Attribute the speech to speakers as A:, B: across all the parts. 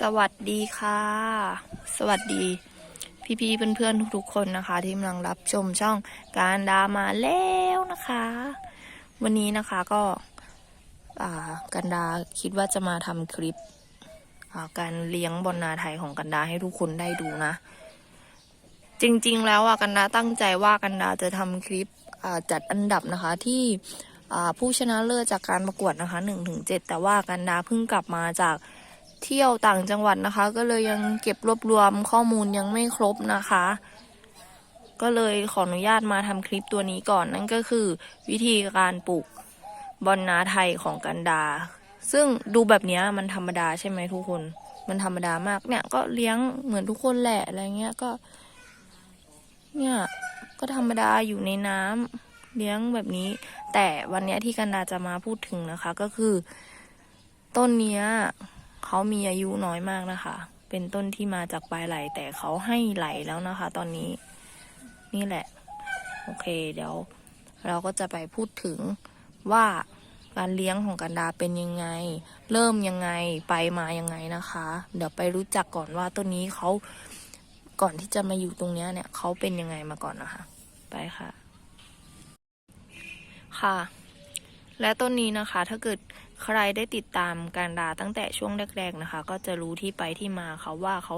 A: สวัสดีค่ะ สวัสดี พี่ๆเพื่อนๆทุกๆคนนะคะ ที่กำลังรับชมช่องการดามาแล้วนะคะ วันนี้นะคะก็อ่ากันดาคิดว่าจะมาทำคลิปการเลี้ยงบอลนาไทยของกันดาให้ทุกคนได้ดูนะ จริงๆแล้วอะกันดาตั้งใจว่ากันดาจะทำคลิปจัดอันดับนะคะที่ผู้ชนะเลิศจากการประกวดนะคะหนึ่งถึงเจ็ดแต่ว่ากันดาเพิ่งกลับมาจาก เที่ยวต่างจังหวัดนะคะ ก็เลยยังเก็บรวบรวมข้อมูลยังไม่ครบนะคะ ก็เลยขออนุญาตมาทำคลิปตัวนี้ก่อนนั่นก็คือ วิธีการปลูกบอนนาไทยของกันดา ซึ่งดูแบบนี้มันธรรมดาใช่ไหมทุกคน มันธรรมดามากเนี่ยก็เลี้ยงเหมือนทุกคนแหละอะไรเงี้ยก็ เนี่ยก็ธรรมดาอยู่ในน้ำเลี้ยงแบบนี้ แต่วันนี้ที่กันดาจะมาพูดถึงนะคะ ก็คือ ต้นเนี้ย เขามีอายุน้อยมากนะคะ เป็นต้นที่มาจากปลายไหลแต่เขาให้ไหลแล้วนะคะ ตอนนี้นี่แหละ โอเค เดี๋ยว เราก็จะไปพูดถึงว่าการเลี้ยงของกันดาเป็นยังไง เริ่มยังไงไปมายังไงนะคะ เดี๋ยวไปรู้จักก่อนว่าต้นนี้เขาก่อนที่จะมาอยู่ตรงเนี้ยเนี่ยเขาเป็นยังไงมาก่อนนะคะ ไปค่ะ ค่ะ และต้นนี้นะคะ ถ้าเกิด ใครได้ติดตามการดาตั้งแต่ช่วงแรก ๆนะคะ ก็จะรู้ที่ไปที่มาเขาว่าเขา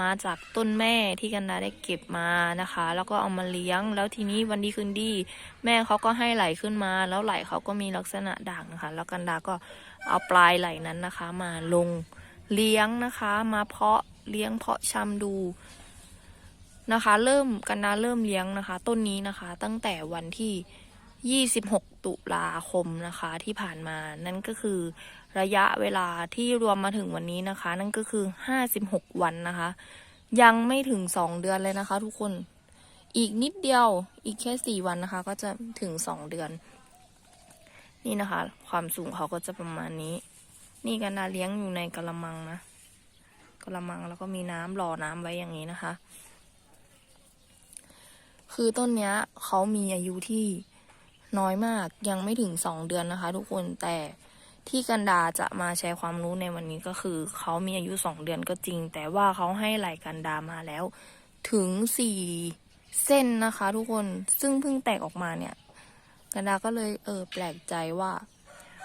A: มาจากต้นแม่ที่กันดาได้เก็บมานะคะ แล้วก็เอามาเลี้ยง แล้วทีนี้วันดีคืนดี แม่เขาก็ให้ไหลขึ้นมา แล้วไหลเขาก็มีลักษณะด่างนะคะ แล้วกันดาก็เอาปลายไหลนั้นนะคะ มาลงเลี้ยงนะคะ มาเพาะเลี้ยงเพาะชำดูนะคะ เริ่มกันดาเริ่มเลี้ยงนะคะ ต้นนี้นะคะ ตั้งแต่วันที่ 26 ตุลาคมนะคะที่ผ่านมานั่นก็คือระยะเวลาที่รวมมาถึงวันนี้นะคะ นั่นก็คือ 56 วันนะคะ ยังไม่ถึง 2 เดือนเลยนะคะ ทุกคนอีกนิดเดียวอีกแค่ 4 วันนะคะ ก็จะถึง 2 เดือน นี่นะคะ ความสูงเขาก็จะประมาณนี้ นี่กันดาเลี้ยงอยู่ในกระมังนะกระมังแล้วก็มีน้ำรอน้ำไว้อย่างนี้นะคะ คือต้นเนี้ยเขามีอายุที่ น้อยมากยังไม่ถึงสองเดือนนะคะ ทุกคนแต่ที่กันดาจะมาแชร์ความรู้ในวันนี้ก็คือ เขามีอายุสองเดือนก็จริง แต่ว่าเขาให้ไหลกันดามาแล้วถึงสี่เส้นนะคะ ทุกคนซึ่งเพิ่งแตกออกมาเนี่ย กันดาก็เลยเออแปลกใจว่า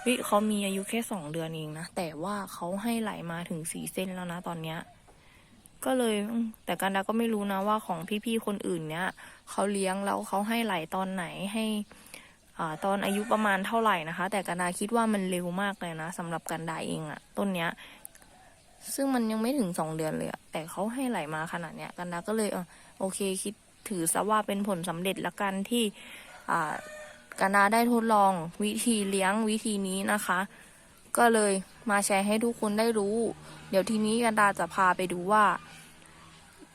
A: วิเขามีอายุแค่สองเดือนเองนะแต่ว่าเขาให้ไหลมาถึงสี่เส้นแล้วนะตอนเนี้ยก็เลยแต่กันดาก็ไม่รู้นะว่าของพี่ๆคนอื่นเนี้ยเขาเลี้ยงแล้วเขาให้ไหลตอนไหนให้ ตอนอายุประมาณเท่าไหร่นะคะ แต่กันดาคิดว่ามันเร็วมากเลยนะสำหรับกันดาเองอะต้นเนี้ย ซึ่งมันยังไม่ถึงสองเดือนเลยอะแต่เขาให้ไหลมาขนาดเนี้ยกันดาก็เลยอโอเคคิดถือซะว่าเป็นผลสำเร็จละกันที่อ่ากันดาได้ทดลองวิธีเลี้ยงวิธีนี้นะคะ ก็เลยมาแชร์ให้ทุกคนได้รู้ เดี๋ยวทีนี้กันดาจะพาไปดูว่า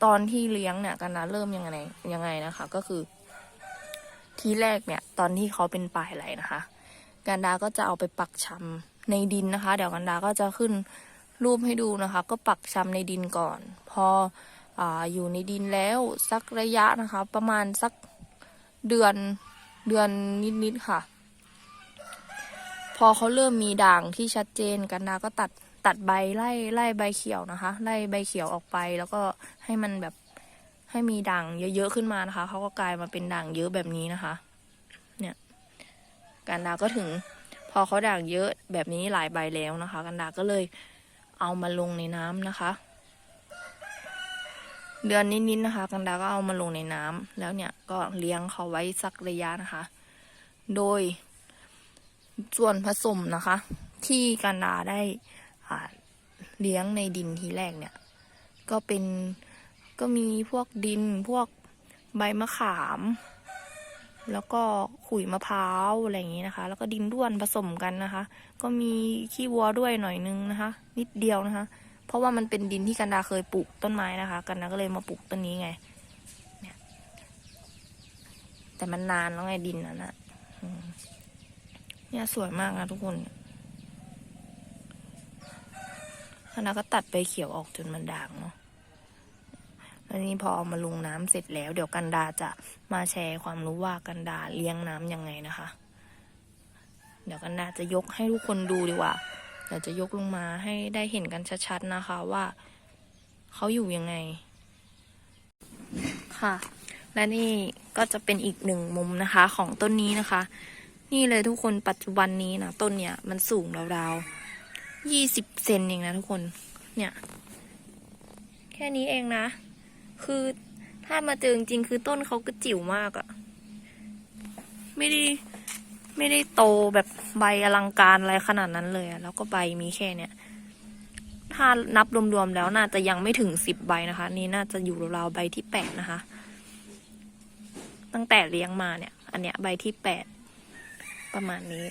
A: ตอนที่เลี้ยงเนี่ยกันดาเริ่มยังไงยังไงนะคะ ก็คือ ทีแรกเนี่ยตอนที่เขาเป็นปลายไหลนะคะ กันดาก็จะเอาไปปักชำในดินนะคะ เดี๋ยวกันดาก็จะขึ้นรูปให้ดูนะคะ ก็ปักชำในดินก่อน พออ่าอยู่ในดินแล้วสักระยะนะคะ ประมาณสักเดือนเดือนนิดๆค่ะ พอเขาเริ่มมีด่างที่ชัดเจนกันดาก็ตัดตัดใบไล่ไล่ใบเขียวนะคะ ไล่ใบเขียวออกไปแล้วก็ให้มันแบบ ให้มีด่างเยอะๆขึ้นมานะคะ เขาก็กลายมาเป็นด่างเยอะแบบนี้นะคะ เนี่ย กันดาก็ถึง พอเขาด่างเยอะแบบนี้หลายใบแล้วนะคะ กันดาก็เลยเอามาลงในน้ำนะคะ เดือนนิดๆนะคะ กันดาก็เอามาลงในน้ำแล้วเนี่ยก็เลี้ยงเขาไว้สักระยะนะคะ โดยส่วนผสมนะคะ ที่กันดาได้เลี้ยงในดินทีแรกเนี่ย ก็เป็น ก็มีพวกดินพวกใบมะขาม แล้วก็ขุยมะพร้าวอะไรอย่างนี้นะคะ แล้วก็ดินด้วนผสมกันนะคะ ก็มีขี้วัวด้วยหน่อยนึงนะคะ นิดเดียวนะคะ เพราะว่ามันเป็นดินที่กันดาเคยปลูกต้นไม้นะคะ กันดาก็เลยมาปลูกต้นนี้ไงเนี่ยแต่มันนานแล้วไงดินนั้นอะเนี่ยสวยมากนะทุกคนคณะก็ตัดใบเขียวออกจนมันด่างเนาะ แล้วนี่พอเอามาลงน้ำเสร็จแล้ว เดี๋ยวกันดาจะมาแชร์ความรู้ว่ากันดาเลี้ยงน้ำยังไงนะคะ เดี๋ยวกันดาจะยกให้ทุกคนดูดีกว่าเดี๋ยวจะยกลงมาให้ได้เห็นกันชัดๆนะคะว่าเขาอยู่ยังไง ค่ะ และนี่ก็จะเป็นอีกหนึ่งมุมนะคะของต้นนี้นะคะ นี่เลยทุกคนปัจจุบันนี้นะต้นเนี่ยมันสูงราวๆยี่สิบเซนเองนะทุกคน เนี่ย แค่นี้เองนะ คือถ้ามาเจอจริงๆคือต้นเขาก็จิ๋วมากอะไม่ได้ไม่ได้โตแบบใบอลังการอะไรขนาดนั้นเลยอะแล้วก็ใบมีแค่เนี่ยถ้านับรวมๆแล้วน่าจะยังไม่ถึงสิบใบนะคะ นี่น่าจะอยู่ราวๆใบที่แปดนะคะ ตั้งแต่เลี้ยงมาเนี่ย อันเนี้ยใบที่แปดประมาณนี้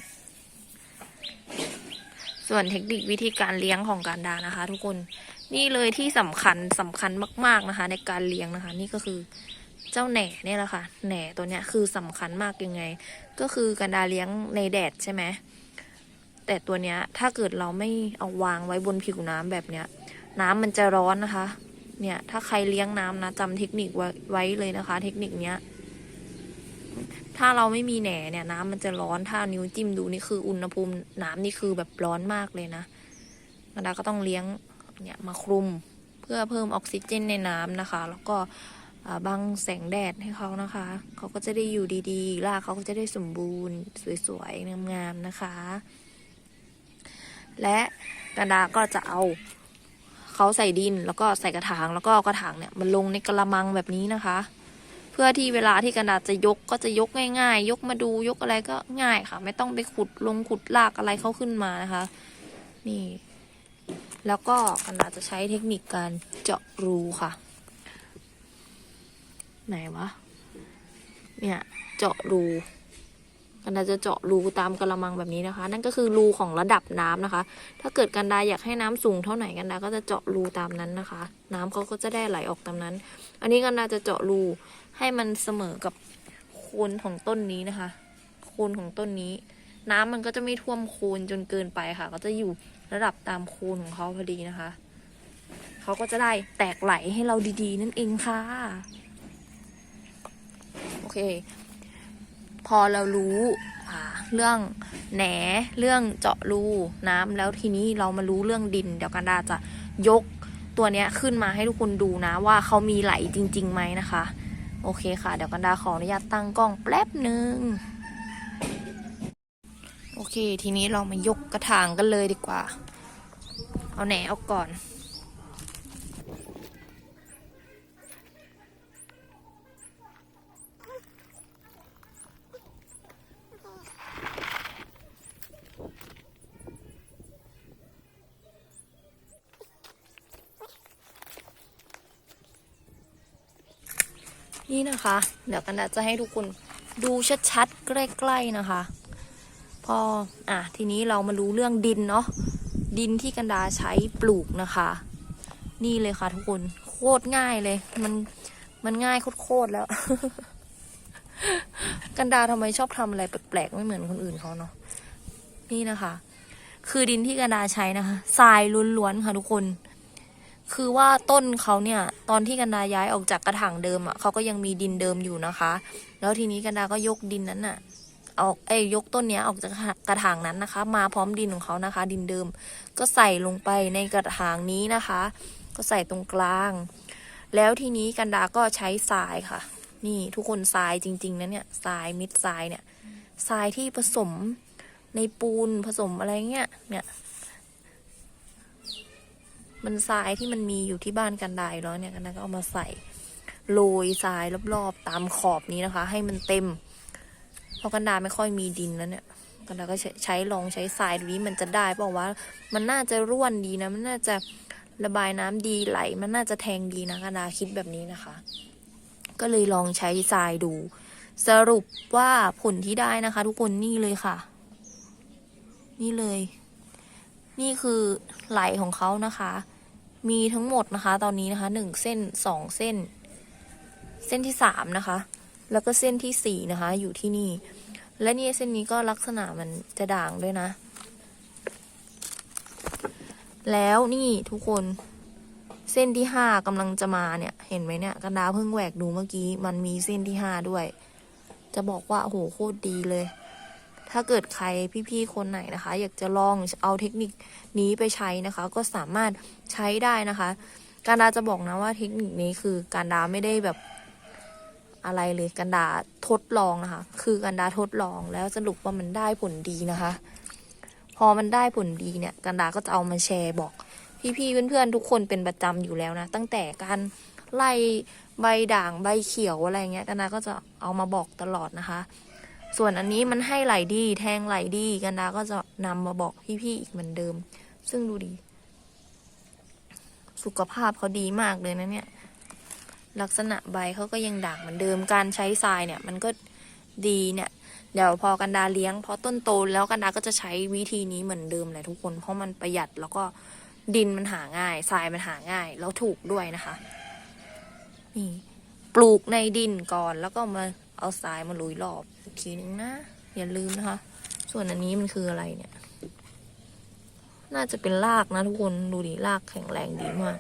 A: ส่วนเทคนิควิธีการเลี้ยงของการดานะคะ ทุกคน นี่เลยที่สำคัญสำคัญมาก ๆนะคะ ในการเลี้ยงนะคะ นี่ก็คือเจ้าแหน่เนี่ยแหละค่ะแหน่ตัวเนี้ยคือสำคัญมากยังไง ก็คือการดาเลี้ยงในแดดใช่ไหมแต่ตัวเนี้ยถ้าเกิดเราไม่เอาวางไว้บนผิวน้ำแบบเนี้ย น้ำมันจะร้อนนะคะ เนี่ยถ้าใครเลี้ยงน้ำนะจำเทคนิคไว้ไว้เลยนะคะ เทคนิคเนี้ยถ้าเราไม่มีแหน่เนี่ยน้ำมันจะร้อนถ้านิ้วจิ้มดูนี่คืออุณหภูมิน้ำนี่คือแบบร้อนมากเลยนะกันดาก็ต้องเลี้ยง เนี่ยมาคลุมเพื่อเพิ่มออกซิเจนในน้ำนะคะ แล้วก็บังแสงแดดให้เขานะคะ เขาก็จะได้อยู่ดีๆรากเขาก็จะได้สมบูรณ์สวยๆงามๆนะคะ และกันดาก็จะเอาเขาใส่ดินแล้วก็ใส่กระถางแล้วก็กระถางเนี่ยมันลงในกระมังแบบนี้นะคะ เพื่อที่เวลาที่กันดาจะยกก็จะยกง่าย ๆ ยกมาดูยกอะไรก็ง่ายค่ะ ไม่ต้องไปขุดลงขุดลากอะไรเขาขึ้นมานะคะ นี่ แล้วก็กันดาจะใช้เทคนิคการเจาะรูค่ะ ไหนวะ เนี่ยเจาะรูกันดาจะเจาะรูตามกระมังแบบนี้นะคะ นั่นก็คือรูของระดับน้ำนะคะ ถ้าเกิดกันดาอยากให้น้ำสูงเท่าไหร่กันดาก็จะเจาะรูตามนั้นนะคะ น้ำเขาก็จะได้ไหลออกตามนั้น อันนี้กันดาจะเจาะรูให้มันเสมอกับโคนของต้นนี้นะคะ โคนของต้นนี้ น้ำมันก็จะไม่ท่วมโคนจนเกินไปค่ะ ก็จะอยู่ ระดับตามโคนของเขาพอดีนะคะ เขาก็จะได้แตกไหลให้เราดีๆ นั่นเองค่ะ โอเค พอเรารู้เรื่องแหนเรื่องเจาะรูน้ำแล้วทีนี้เรามารู้เรื่องดิน เดี๋ยวกันดาจะยกตัวเนี้ยขึ้นมาให้ทุกคนดูนะว่าเขามีไหลจริงๆไหมนะคะ โอเคค่ะ เดี๋ยวกันดาขออนุญาตตั้งกล้องแป๊บหนึ่ง โอเค ทีนี้เรามายกกระถางกันเลยดีกว่า เอาแหนออกก่อน นี่นะคะ เดี๋ยวกันดาจะให้ทุกคนดูชัดๆ ใกล้ๆนะคะ พออะทีนี้เรามารู้เรื่องดินเนาะดินที่กันดาใช้ปลูกนะคะ นี่เลยค่ะทุกคนโคตรง่ายเลย มันมันง่ายโคตรแล้ว กันดาทำไมชอบทำอะไรแปลกๆไม่เหมือนคนอื่นเขาเนาะนี่นะคะ คือดินที่กันดาใช้นะคะทรายล้วนๆค่ะทุกคน คือว่าต้นเขาเนี่ย ตอนที่กันดาย้ายออกจากกระถางเดิมอะ่ะเขาก็ยังมีดินเดิมอยู่นะคะ แล้วทีนี้กันดาก็ยกดินนั้นอะ่ะ ออกเอ้ยยกต้นเนี้ยออกจากกระถางนั้นนะคะ มาพร้อมดินของเขานะคะ ดินเดิม ก็ใส่ลงไปในกระถางนี้นะคะ ก็ใส่ตรงกลาง แล้วทีนี้กันดาก็ใช้ทรายค่ะ นี่ทุกคนทรายจริงๆนะเนี่ยทรายมิดทรายเนี่ยทรายที่ผสมในปูนผสมอะไรเงี้ยเนี่ย มันทรายที่มันมีอยู่ที่บ้านกันไดแล้วเนี่ยกันดาก็เอามาใส่โรยทรายรอบๆตามขอบนี้นะคะ ให้มันเต็ม เพราะกันดาไม่ค่อยมีดินแล้วเนี่ยกันดาก็ใช้ใชลองใช้ทรายดูนี้มันจะได้เปล่า มันน่าจะร่วนดีนะมันน่าจะระบายน้ำดีไหล มันน่าจะแทงดีนะกันดาคิดแบบนี้นะคะ ก็เลยลองใช้ทรายดู สรุปว่าผลที่ได้นะคะ ทุกคนนี่เลยค่ะ นี่เลย นี่คือไหลของเขานะคะ มีทั้งหมดนะคะ ตอนนี้นะคะหนึ่งเส้นสองเส้น เส้นที่สามนะคะ แล้วก็เส้นที่สี่นะคะ อยู่ที่นี่ และนี่เส้นนี้ก็ลักษณะมันจะด่างด้วยนะ แล้วนี่ทุกคนเส้นที่ห้ากำลังจะมาเนี่ย เห็นไหมเนี่ยกันดาเพิ่งแหวกดูเมื่อกี้ มันมีเส้นที่ห้าด้วย จะบอกว่าโอ้โหโคตรดีเลย ถ้าเกิดใครพี่ๆคนไหนนะคะ อยากจะลองเอาเทคนิคนี้ไปใช้นะคะ ก็สามารถใช้ได้นะคะ การดาจะบอกนะว่าเทคนิคนี้คือการดาไม่ได้แบบ อะไรเลยกันดาทดลองนะคะ คือกันดาทดลองแล้วสรุปว่ามันได้ผลดีนะคะ พอมันได้ผลดีเนี่ย กันดาก็จะเอามาแชร์บอก พี่ๆเพื่อนๆทุกคนเป็นประจำอยู่แล้วนะ ตั้งแต่การไล่ใบด่างใบเขียวอะไรเงี้ยกันดาก็จะเอามาบอกตลอดนะคะ ส่วนอันนี้มันให้ไหลดี แทงไหลดีกันดาก็จะนำมาบอกพี่ๆอีกเหมือนเดิม ซึ่งดูดี สุขภาพเขาดีมากเลยนะเนี่ย ลักษณะใบเขาก็ยังด่างเหมือนเดิมการใช้ทรายเนี่ยมันก็ดีเนี่ยเดี๋ยวพอกันดาเลี้ยงพอต้นโตแล้วกันดาก็จะใช้วิธีนี้เหมือนเดิมแหละทุกคนเพราะมันประหยัดแล้วก็ดินมันหาง่ายทรายมันหาง่ายแล้วถูกด้วยนะคะนี่ปลูกในดินก่อนแล้วก็มาเอาทรายมาลุยรอบอีกทีนึงนะอย่าลืมนะคะ ส่วนอันนี้มันคืออะไรเนี่ย น่าจะเป็นรากนะทุกคนดูดิรากแข็งแรงดีมาก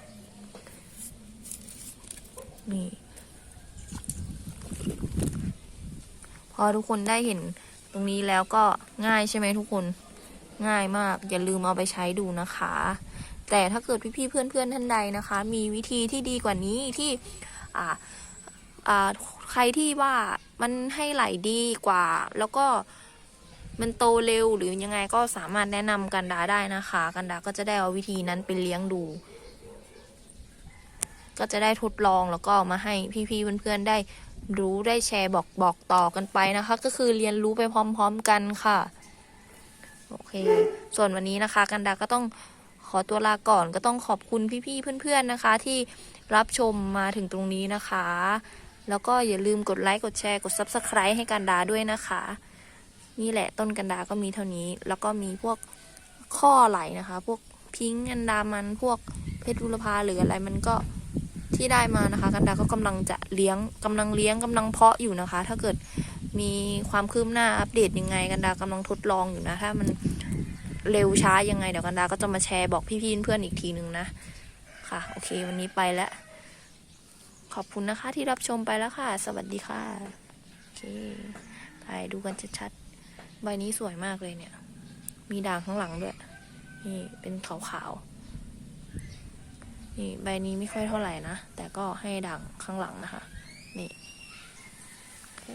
A: นี่ พอทุกคนได้เห็นตรงนี้แล้วก็ง่ายใช่ไหมทุกคนง่ายมาก อย่าลืมเอาไปใช้ดูนะคะ แต่ถ้าเกิดพี่ๆเพื่อนๆท่านใดนะคะ มีวิธีที่ดีกว่านี้ที่อ่าอ่าใครที่ว่ามันให้ไหลดีกว่า แล้วก็มันโตเร็วหรือยังไงก็สามารถแนะนำกันดาได้นะคะ กันดาก็จะได้เอาวิธีนั้นไปเลี้ยงดู ก็จะได้ทดลองแล้วก็มาให้พี่ๆเพื่อนๆได้รู้ได้แชร์บอกบอกต่อกันไปนะคะ ก็คือเรียนรู้ไปพร้อม ๆกันค่ะ โอเค ส่วนวันนี้นะคะ กันดาก็ต้องขอตัวลาก่อนก็ต้องขอบคุณพี่ๆเพื่อนๆนะคะ ที่รับชมมาถึงตรงนี้นะคะ แล้วก็อย่าลืมกดไลค์กดแชร์กด Subscribe ให้กันดาด้วยนะคะ นี่แหละต้นกันดาก็มีเท่านี้ แล้วก็มีพวกข้อไหลนะคะ พวกพิงค์อันดามันพวกเพชรบุรพาหรืออะไรมันก็ ที่ได้มานะคะ กันดาก็กำลังจะเลี้ยงกำลังเลี้ยงกำลังเพาะอยู่นะคะ ถ้าเกิดมีความคืบหน้าอัปเดตยังไง กันดากำลังทดลองอยู่นะ ถ้ามันเร็วช้ายังไงเดี๋ยวกันดาก็จะมาแชร์บอกพี่ๆเพื่อนอีกทีนึงนะค่ะ โอเค วันนี้ไปแล้ว ขอบคุณนะคะที่รับชมไปแล้วค่ะ สวัสดีค่ะโอเคไปดูกันชัดๆใบนี้สวยมากเลยเนี่ย มีด่างข้างหลังด้วยนี่เป็นขาวๆ นี่ใบนี้ไม่ค่อยเท่าไหร่นะ แต่ก็ให้ด่างข้างหลังนะคะ นี่โอเค